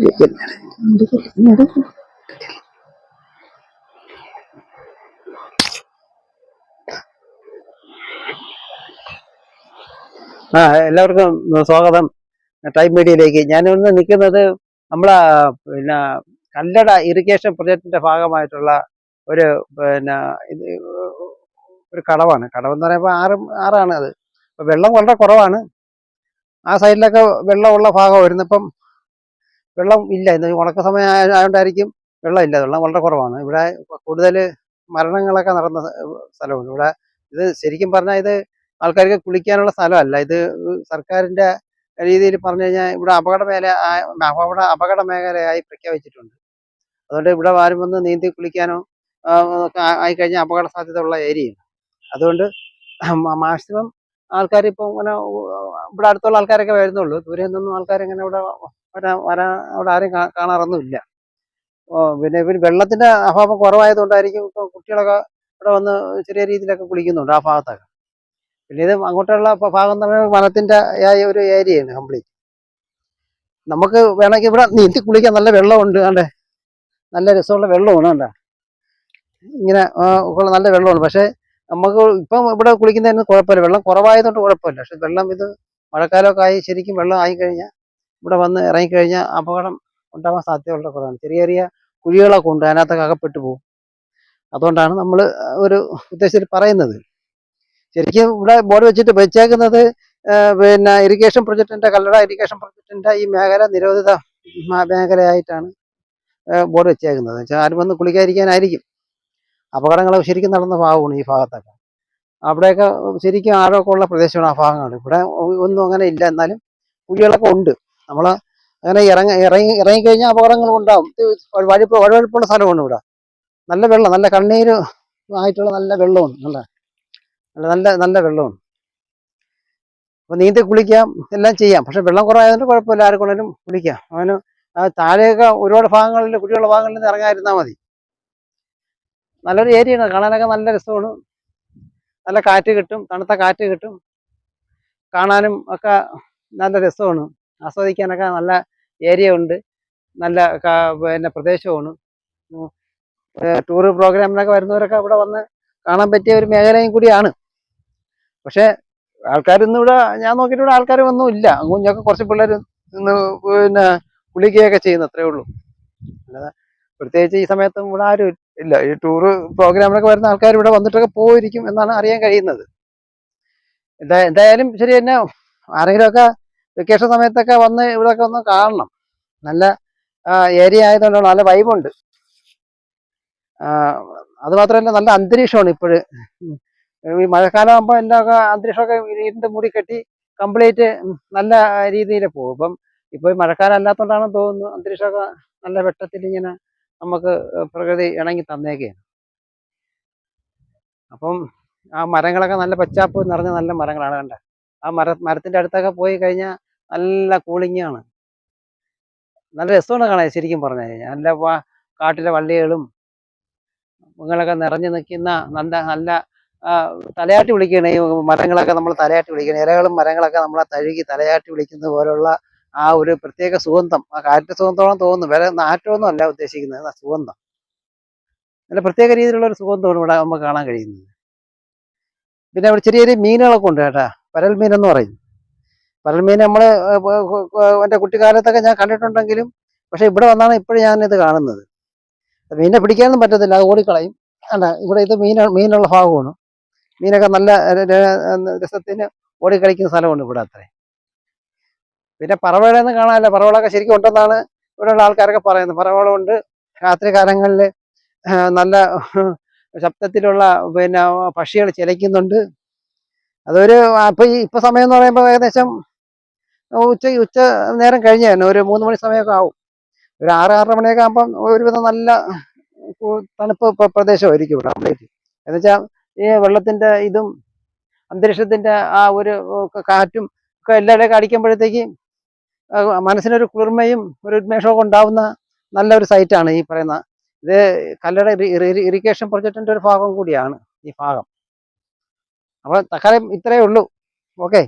ആ എല്ലാവർക്കും സ്വാഗതം. ടൈം മീഡിയയിലേക്ക്. ഞാനിന്ന് നിൽക്കുന്നത് നമ്മളെ പിന്നെ കല്ലട ഇറിഗേഷൻ പ്രൊജക്ടിന്റെ ഭാഗമായിട്ടുള്ള ഒരു പിന്നെ ഇത് ഒരു കടവാണ്. കടവെന്ന് പറയുമ്പോൾ ആറ് ആറാണ് അത്. വെള്ളം വളരെ കുറവാണ്. ആ സൈഡിലൊക്കെ വെള്ളമുള്ള ഭാഗം വരുന്നപ്പം വെള്ളം ഇല്ല. ഇന്ന് ഉണക്ക സമയം ആയ- ആയതുകൊണ്ടായിരിക്കും വെള്ളം ഇല്ല. വെള്ളം വളരെ കുറവാണ്. ഇവിടെ കൂടുതൽ മരണങ്ങളൊക്കെ നടന്ന സ്ഥലമാണ് ഇവിടെ ഇത് ശരിക്കും പറഞ്ഞാൽ ഇത് ആൾക്കാർക്ക് കുളിക്കാനുള്ള സ്ഥലമല്ല. ഇത് സർക്കാരിന്റെ രീതിയിൽ പറഞ്ഞു കഴിഞ്ഞാൽ ഇവിടെ അപകട മേഖല അവിടെ അപകട മേഖലയായി പ്രഖ്യാപിച്ചിട്ടുണ്ട്. അതുകൊണ്ട് ഇവിടെ ആരും വന്ന് നീന്തി കുളിക്കാനോ ആയി ആയിക്കഴിഞ്ഞാൽ അപകട സാധ്യത ഉള്ള ഏരിയയാണ്. അതുകൊണ്ട് മാക്സിമം ആൾക്കാർ ഇപ്പോൾ ഇങ്ങനെ ഇവിടെ അടുത്തുള്ള ആൾക്കാരൊക്കെ വരുന്നുള്ളൂ. ദൂരെ നിന്നൊന്നും ആൾക്കാരിങ്ങനെ ഇവിടെ വരാൻ വരാൻ അവിടെ ആരും കാണാറൊന്നുമില്ല പിന്നെ പിന്നെ വെള്ളത്തിന്റെ അഭാവം കുറവായതുകൊണ്ടായിരിക്കും ഇപ്പോൾ കുട്ടികളൊക്കെ ഇവിടെ വന്ന് ചെറിയ രീതിയിലൊക്കെ കുളിക്കുന്നുണ്ട് ആ ഭാഗത്തൊക്കെ. പിന്നെ ഇത് അങ്ങോട്ടുള്ള ഭാഗം എന്ന് പറയുന്നത് വനത്തിന്റെ ആയ ഒരു ഏരിയയാണ് കംപ്ലീറ്റ് നമുക്ക് വേണമെങ്കിൽ ഇവിടെ നീന്തി കുളിക്കാൻ നല്ല വെള്ളമുണ്ട് കണ്ടേ. നല്ല രസമുള്ള വെള്ളമാണ് കണ്ട. ഇങ്ങനെ നല്ല വെള്ളമാണ് പക്ഷേ നമുക്ക് ഇപ്പം ഇവിടെ കുളിക്കുന്നതിന് കുഴപ്പമില്ല. വെള്ളം കുറവായതുകൊണ്ട് കുഴപ്പമില്ല. പക്ഷെ വെള്ളം ഇത് മഴക്കാലമൊക്കെ ആയി ശരിക്കും വെള്ളം ആയി കഴിഞ്ഞാൽ ഇവിടെ വന്ന് ഇറങ്ങിക്കഴിഞ്ഞാൽ അപകടം ഉണ്ടാവാൻ സാധ്യതയുള്ള കുറവാണ്. ചെറിയ ചെറിയ കുഴികളൊക്കെ ഉണ്ട് അതിനകത്തൊക്കെ അകപ്പെട്ടു പോകും. അതുകൊണ്ടാണ് നമ്മൾ ഒരു ഉദ്ദേശത്തിൽ പറയുന്നത്. ശരിക്കും ഇവിടെ ബോർഡ് വെച്ചിട്ട് വെച്ചേക്കുന്നത് പിന്നെ ഇറിഗേഷൻ പ്രൊജക്ടിന്റെ കല്ലട ഇറിഗേഷൻ പ്രൊജക്ടിന്റെ ഈ മേഖല നിരോധിത മേഖലയായിട്ടാണ് ബോർഡ് വെച്ചേക്കുന്നത്. വെച്ചാൽ ആരും വന്ന് കുളിക്കാതിരിക്കാനായിരിക്കും. അപകടങ്ങൾ ശരിക്കും നടന്ന ഭാഗമാണ് ഈ ഭാഗത്തൊക്കെ. അവിടെയൊക്കെ ശരിക്കും ആഴമൊക്കെ ഉള്ള പ്രദേശമാണ് ആ ഭാഗങ്ങൾ. ഇവിടെ ഒന്നും അങ്ങനെ ഇല്ല. എന്നാലും കുഴികളൊക്കെ ഉണ്ട്. നമ്മൾ അങ്ങനെ ഇറങ്ങി ഇറങ്ങി ഇറങ്ങിക്കഴിഞ്ഞാൽ അപകടങ്ങൾ ഉണ്ടാവും ഇത് വഴുപ്പ് വഴുവഴുപ്പുള്ള സ്ഥലമാണ് ഇവിടെ. നല്ല വെള്ളം നല്ല കണ്ണീര് ആയിട്ടുള്ള നല്ല വെള്ളമാണ് നല്ല നല്ല നല്ല നല്ല വെള്ളമാണ് അപ്പം നീന്തി കുളിക്കാം എല്ലാം ചെയ്യാം. പക്ഷെ വെള്ളം കുറവായതുകൊണ്ട് കുഴപ്പമില്ല. ആരെ കുളിക്കാം. അവന് താഴെയൊക്കെ ഒരുപാട് ഭാഗങ്ങളിൽ കുട്ടികളുടെ ഭാഗങ്ങളിൽ നിന്ന് ഇറങ്ങാതിരുന്നാൽ മതി. നല്ലൊരു ഏരിയയാണ് കാണാനൊക്കെ നല്ല രസമാണ്. നല്ല കാറ്റ് കിട്ടും തണുത്ത കാറ്റ് കിട്ടും. കാണാനും ഒക്കെ നല്ല രസമാണ്. ആസ്വദിക്കാനൊക്കെ നല്ല ഏരിയ ഉണ്ട്. നല്ല പിന്നെ പ്രദേശമാണ്. ടൂർ പ്രോഗ്രാമിനൊക്കെ വരുന്നവരൊക്കെ ഇവിടെ വന്ന് കാണാൻ പറ്റിയ ഒരു മേഖലയും കൂടിയാണ്. പക്ഷേ ആൾക്കാരൊന്നും ഇവിടെ ഞാൻ നോക്കിയിട്ട് ഇവിടെ ആൾക്കാർ ഒന്നും ഇല്ല. കുഞ്ഞൊക്കെ കുറച്ച് പിള്ളേർ പിന്നെ കുളിക്കുകയൊക്കെ ചെയ്യുന്നു അത്രേ ഉള്ളൂ. അല്ലാതെ പ്രത്യേകിച്ച് ഈ സമയത്തും ഇവിടെ ആരും ഇല്ല. ഈ ടൂറ് പ്രോഗ്രാമിനൊക്കെ വരുന്ന ആൾക്കാർ ഇവിടെ വന്നിട്ടൊക്കെ പോയിരിക്കും എന്നാണ് അറിയാൻ കഴിയുന്നത്. എന്താ എന്തായാലും ശരി തന്നെ ആരെങ്കിലുമൊക്കെ വെക്കേഷൻ സമയത്തൊക്കെ വന്ന് ഇവിടെയൊക്കെ ഒന്ന് കാണണം. നല്ല ഏരിയ ആയതുകൊണ്ടാണ് നല്ല വൈബുണ്ട് അത് മാത്രമല്ല നല്ല അന്തരീക്ഷമാണ് ഇപ്പോഴ്. ഈ മഴക്കാലം ആകുമ്പോൾ അന്തരീക്ഷമൊക്കെ ഇരുണ്ട് മൂടി കെട്ടി കംപ്ലീറ്റ് നല്ല രീതിയിൽ പോകും. ഇപ്പം ഇപ്പൊ ഈ മഴക്കാലം അല്ലാത്തതുകൊണ്ടാണ് തോന്നുന്നു അന്തരീക്ഷമൊക്കെ നല്ല വെട്ടത്തിൽ ഇങ്ങനെ നമുക്ക് പ്രകൃതി ഇണങ്ങി തന്നേക്കുകയാണ് അപ്പം ആ മരങ്ങളൊക്കെ നല്ല പച്ചാപ്പ് നിറഞ്ഞ നല്ല മരങ്ങളാണ് കണ്ട. ആ മര മരത്തിന്റെ അടുത്തൊക്കെ പോയി കഴിഞ്ഞാൽ നല്ല കൂളിങ്ങാണ് നല്ല രസമാണ് കാണാൻ ശരിക്കും പറഞ്ഞു. കഴിഞ്ഞാൽ നല്ല കാട്ടിലെ വള്ളികളും മൃഗങ്ങളൊക്കെ നിറഞ്ഞു നിൽക്കുന്ന നല്ല നല്ല തലയാട്ടി വിളിക്കണേ മരങ്ങളൊക്കെ നമ്മൾ തലയാട്ടി വിളിക്കണം ഇരകളും മരങ്ങളൊക്കെ നമ്മളെ തഴുകി തലയാട്ടി വിളിക്കുന്ന പോലുള്ള ആ ഒരു പ്രത്യേക സുഗന്ധം. ആ കാറ്റ് സുഗന്ധമാണ് തോന്നുന്നു. വേറെ നാറ്റമൊന്നും അല്ല ഉദ്ദേശിക്കുന്നത്. ആ സുഗന്ധം. നല്ല പ്രത്യേക രീതിയിലുള്ള ഒരു സുഗന്ധമാണ് ഇവിടെ നമുക്ക് കാണാൻ കഴിയുന്നത്. പിന്നെ ഇവിടെ ചെറിയ ചെറിയ മീനുകളൊക്കെ ഉണ്ട് കേട്ടാ. പരൽ മീനെന്ന് പറയും. പരൽ മീൻ നമ്മൾ എന്റെ കുട്ടിക്കാലത്തൊക്കെ ഞാൻ കണ്ടിട്ടുണ്ടെങ്കിലും പക്ഷെ ഇവിടെ വന്നാണ് ഇപ്പോഴും ഞാൻ ഇത് കാണുന്നത്. മീനെ പിടിക്കാനൊന്നും പറ്റത്തില്ല അത് ഓടിക്കളയും. അല്ല ഇവിടെ ഇത് മീൻ മീനുള്ള ഭാഗമാണ്. മീനൊക്കെ നല്ല രസത്തിന് ഓടിക്കളിക്കുന്ന സ്ഥലമാണ് ഇവിടെ അത്രേ. പിന്നെ പറവകളൊന്നും കാണാനില്ല. പറവകളൊക്കെ ശരിക്കും ഉണ്ടെന്നാണ് ഇവിടെയുള്ള ആൾക്കാരൊക്കെ പറയുന്നത്. പറവകളുണ്ട്. രാത്രി കാലങ്ങളിൽ നല്ല ശബ്ദത്തിലുള്ള പിന്നെ പക്ഷികൾ ചിലയ്ക്കുന്നുണ്ട്. അതൊരു ഇപ്പൊ ഈ ഇപ്പൊ സമയം എന്ന് പറയുമ്പോൾ ഏകദേശം ഉച്ച ഉച്ച നേരം കഴിഞ്ഞ തന്നെ ഒരു മൂന്ന് മണി സമയമൊക്കെ ആവും. ഒരു ആറ് ആറര മണിയൊക്കെ ആകുമ്പം ഒരുവിധം നല്ല തണുപ്പ് പ്ര- പ്രദേശമായിരിക്കും ഇവിടെ കംപ്ലീറ്റ് എന്നുവെച്ചാൽ ഈ വെള്ളത്തിന്റെ ഇതും അന്തരീക്ഷത്തിന്റെ ആ ഒരു കാറ്റും ഒക്കെ എല്ലാവരുടെയൊക്കെ അടിക്കുമ്പോഴത്തേക്ക് മനസ്സിനൊരു കുളിർമയും ഒരു ഉന്മേഷമൊക്കെ ഉണ്ടാവുന്ന നല്ലൊരു സൈറ്റാണ് ഈ പറയുന്ന ഇത് കല്ലട ഇറിഗേഷൻ പ്രൊജക്റ്റിന്റെ ഒരു ഭാഗം കൂടിയാണ് ഈ ഭാഗം. അപ്പോൾ തക്കാലം ഇത്രയേ ഉള്ളൂ. ഓക്കെ.